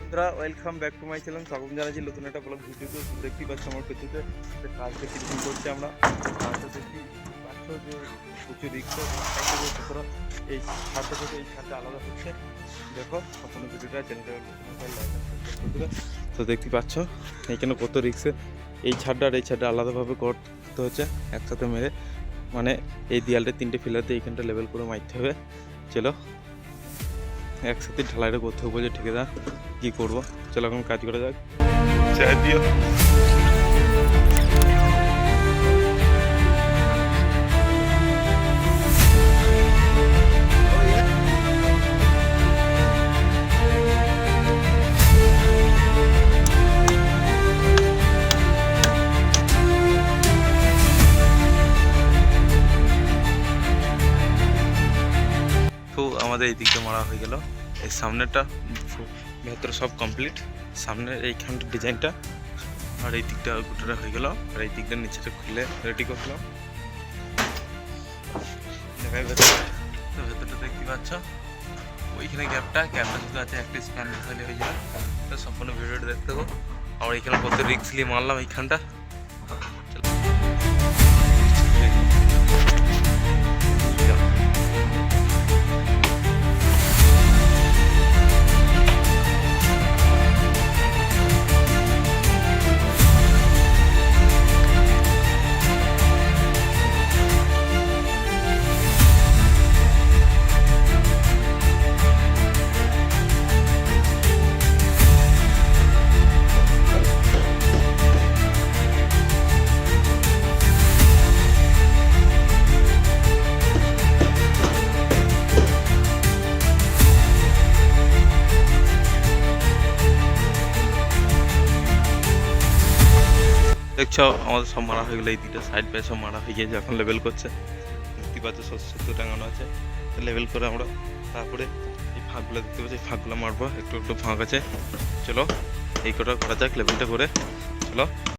বন্ধুরা welcome back to my channel স্বাগত জানাচ্ছি নতুন একটা ব্লগ ভিডিওতে। দেখতেই পাচ্ছ আমার পেছনে যে কাজটা কীরকম করছে আমরা। কাজটা দেখি পাচ্ছ এই ছাদটা এই ছাদটা আলাদা হচ্ছে। দেখো, সম্পূর্ণ তো দেখতে পাচ্ছ এখানে কত রিক্সে এই ছাদটা এই ছাদটা আলাদাভাবে করতে হচ্ছে, একসাথে মেরে। মানে এই দেয়ালটা তিনটে ফিলার দিয়ে এইখানটা লেভেল করে মারতে হবে। চলো একসাথে ঢালাইটা করতে হবে যে ঠিকাদার, কি করব? চলো এখন কাজ করা যাক। চাই দিও। আমাদের এই দিকটা মারা হয়ে গেল। এই সামনেটা ভেতরে সব কমপ্লিট সামনের এইখানটা ডিজাইনটা আর এই দিকটা গোটাটা হয়ে গেল। আর এই দিকটা নিচেটা খুলে রেডি করলাম দেখাই ভেতরে তো ভেতরটা। দেখতে পাচ্ছ? ওইখানে গ্যাপটা গ্যাপটা শুধু আছে, একটা স্প্যান হয়ে যাবে। সম্পূর্ণ ভিডিওটা দেখতে থাকো। আমরা এখানে কত নিয়ে মারলাম এইখানটা। দেখছ? আমাদের সব মারা হয়ে গেলো। এই দুটো সাইড বাই সব মারা হয়ে গিয়েছে, এখন লেভেল করছে। দেখতে পাচ্ছ সত্য টাঙানো আছে। লেভেল করে আমরা তারপরে এই ফাঁকগুলো দেখতে পাচ্ছি। এই ফাঁকগুলো মারবো, একটু একটু ফাঁক আছে। চলো, এই কটা করা যাক লেভেলটা করে। চলো।